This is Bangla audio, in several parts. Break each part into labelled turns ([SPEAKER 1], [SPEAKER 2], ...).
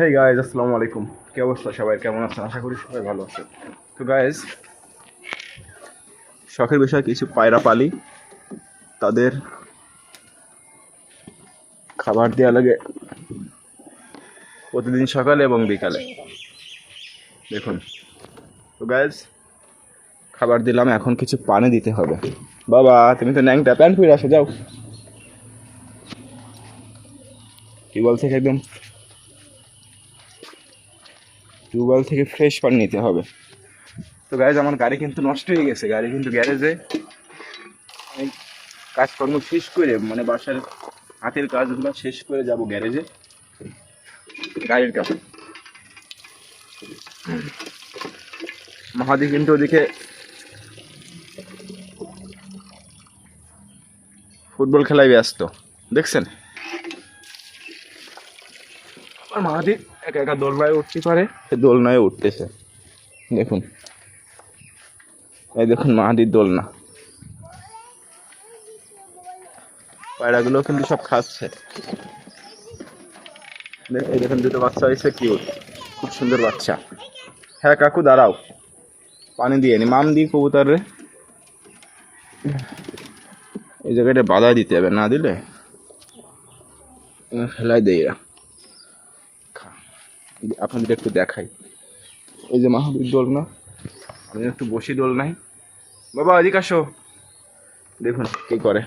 [SPEAKER 1] হেই গাইজ আসসালামু আলাইকুম। কি অবস্থা সবাই? কেমন আছেন? আশা করি সবাই ভালো আছেন। তো গাইজ শখের বিষয় কিছু পায়রা পালি। তাদের খাবার দেওয়া লাগে প্রতিদিন সকালে এবং বিকালে। দেখুন। তো গাইজ খাবার দিলাম, এখন কিছু পানি দিতে হবে। বাবা, তুমি তো ন্যাংটা, প্যান্ট পরে আসো, যাও। কি থেকে একদম? টিউবওয়েল থেকে ফ্রেশ পানি নিতে হবে। তো গাইজ আমার গাড়ি কিন্তু নষ্ট হয়ে গেছে। গাড়ি কিন্তু গ্যারেজে কাজকর্ম শেষ করে মানে বাসার হাতের কাজগুলো শেষ করে যাব গ্যারেজে গাড়ির কাছে। মহাদি কিন্তু ওদিকে ফুটবল খেলায় ব্যস্ত। দেখছেন? আর মাহাদি একা একা দোলনায় উঠতে পারে? সে দোলনায় উঠতেছে। দেখুন। এই দেখুন মাহাদির দোলনা। পায়রাগুলো কিন্তু সব খাচ্ছে। এই দেখুন দুটো বাচ্চা হয়েছে কিউট খুব সুন্দর বাচ্চা। হ্যাঁ কাকু, দাঁড়াও। পানি দিয়ে নি। মাম দিই কবুতর। এই জায়গাটা বাধা দিতে হবে, না দিলে? ফেলাই খা। আপনাদের একটু দেখাই। এই যে মাহাবীর দোলনা। আমি একটু বসি দোল নাই বাবা, এদিকে আসো। দেখুন কি করে।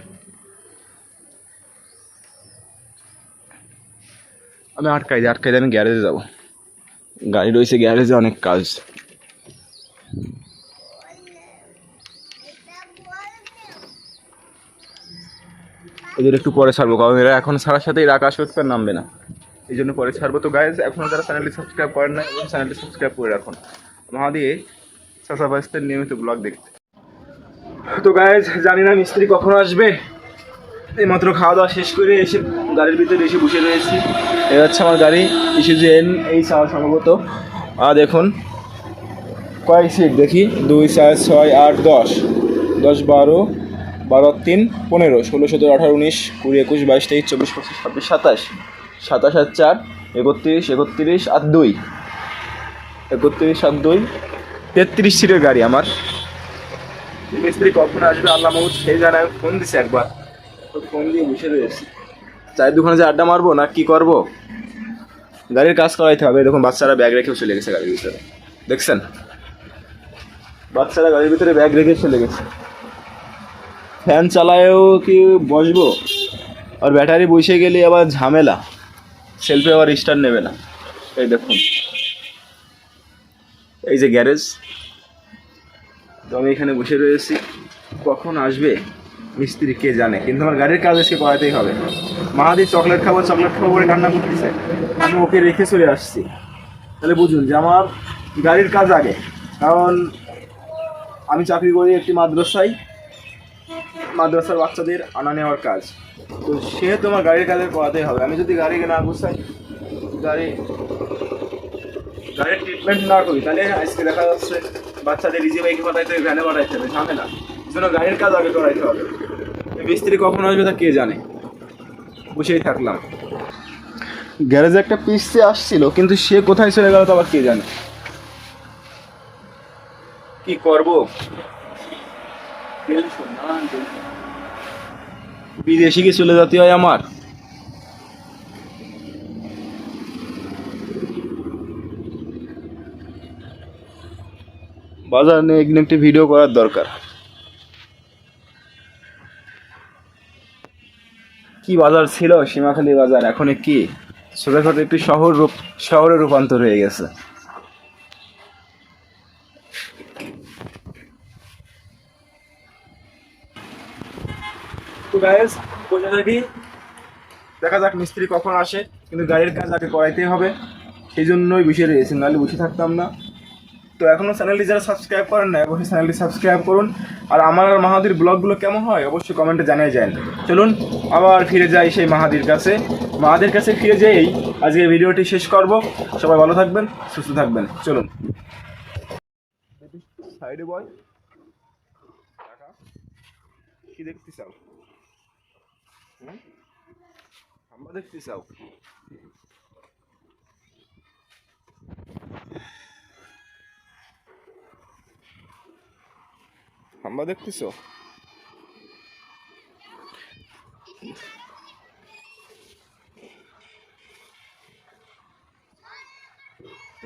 [SPEAKER 1] আমি আটকাই দিই আটকাই দিয়ে আমি গ্যারেজে যাব। গাড়ি রয়েছে গ্যারেজে, অনেক কাজ। এদের একটু পরে ছাড়বো, কারণ এরা এখন ছাড়ার সাথে এরা আকাশ উৎপার নামবে না। এই জন্য পরে ছাড়বো। তো গাইজ এখনও যারা চ্যানেলটি সাবস্ক্রাইব করেন না এবং চ্যানেলটি সাবস্ক্রাইব করে রাখুন। মহাদি সাসাবাইসের নিয়মিত ব্লগ দেখতে। তো গাইজ জানি না মিস্ত্রি কখন আসবে। এইমাত্র খাওয়া দাওয়া শেষ করে এসে গাড়ির ভিতরে এসে বসে রয়েছি। এ হচ্ছে আমার গাড়ি ইস্যুজি এন এই চার সম্ভবত। আর দেখুন, কয়েক সিট দেখি। দুই, চার, ছয়, আট, দশ। দশ, বারো বারো, তিন, পনেরো, ষোলো, সতেরো, আঠারো, উনিশ, কুড়ি, একুশ, বাইশ, তেইশ, চব্বিশ, পঁচিশ, ছাব্বিশ, সাতাশ। সাতাশ আর চার একত্রিশ একত্রিশ আর দুই। একত্রিশ আর দুই। তেত্রিশ সিটের গাড়ি আমার। মিস্ত্রি কখন আসবে? আল্লাহ মাহুদ সেই জানায় ফোন দিছে একবার। তো ফোন দিয়ে বসে রয়েছি। চায়ের দোকানে যে আড্ডা মারবো না কি করব? গাড়ির কাজ করাইতে হবে। এরকম বাচ্চারা ব্যাগ রেখেও চলে গেছে গাড়ির ভিতরে। দেখছেন? বাচ্চারা গাড়ির ভিতরে ব্যাগ রেখে চলে গেছে। ফ্যান চালায়েও কি বসবো? আর ব্যাটারি বসে গেলে আবার ঝামেলা। সেলফি আবার স্টার্ট নেবে না। এই দেখুন। এই যে গ্যারেজ। তো আমি এখানে বসে রয়েছি। কখন আসবে? মিস্ত্রি কে জানে। কিন্তু আমার গাড়ির কাজ আজকে করাতেই হবে। মাহাদি চকলেট খাব চকলেট খাব বলে কান্না করতেছে। আমি ওকে রেখে চলে আসছি। তাহলে বুঝুন যে আমার গাড়ির কাজ আগে। কারণ আমি চাকরি করি একটি মাদ্রাসায়। মাদ্রাসার বাচ্চাদের আনা নেওয়ার কাজ। তো সে তোমার গাড়ির কাজে করাতেই হবে। আমি যদি গাড়ি না গুছাই, গাড়ি, গাড়ির ট্রিটমেন্ট না করি, তাহলে আজকে দেখা যাচ্ছে বাচ্চাদের ইজি বাইকে পাঠাইতে হবে ভ্যানে পাঠাইতে হবে, ঝামেলা। জন্য গাড়ির কাজ আগে করাইতে হবে। মিস্ত্রি কখন আসবে তা কে জানে? বসেই থাকলাম। গ্যারেজে একটা পিসে আসছিল, কিন্তু সে কোথায় চলে গেল তো আবার কে জানে? কি করব। বিদেশে কি চলে যেতে হয় আমার? বাজার নিয়ে একটি ভিডিও করার দরকার। কি বাজার ছিল? সীমাখালী বাজার, এখন কি? ছোটখাটো একটি শহর শহরে রূপান্তর হয়ে গেছে। তো গাইস বসে থাকি দেখা যাক মিস্ত্রি কখন আসে কিন্তু গাড়ির কাজ আগে করাইতেই হবে। সেই জন্যই বসে রয়েছে নাহলে বসে থাকতাম না। তো এখনও চ্যানেলটি যারা সাবস্ক্রাইব করেন না অবশ্যই চ্যানেলটি সাবস্ক্রাইব করুন। আর আমার আর মাহাদির ব্লগগুলো কেমন হয় অবশ্যই কমেন্টে জানিয়ে যান। চলুন আবার ফিরে যাই সেই মাহাদির কাছে। মাহাদির কাছে ফিরে যেয়েই আজকে ভিডিওটি শেষ করব। সবাই ভালো থাকবেন সুস্থ থাকবেন। চলুন। সাইডে বয় কি দেখতে চাও? আমরা দেখতে চাও আমরা দেখতেছ?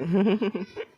[SPEAKER 1] হুম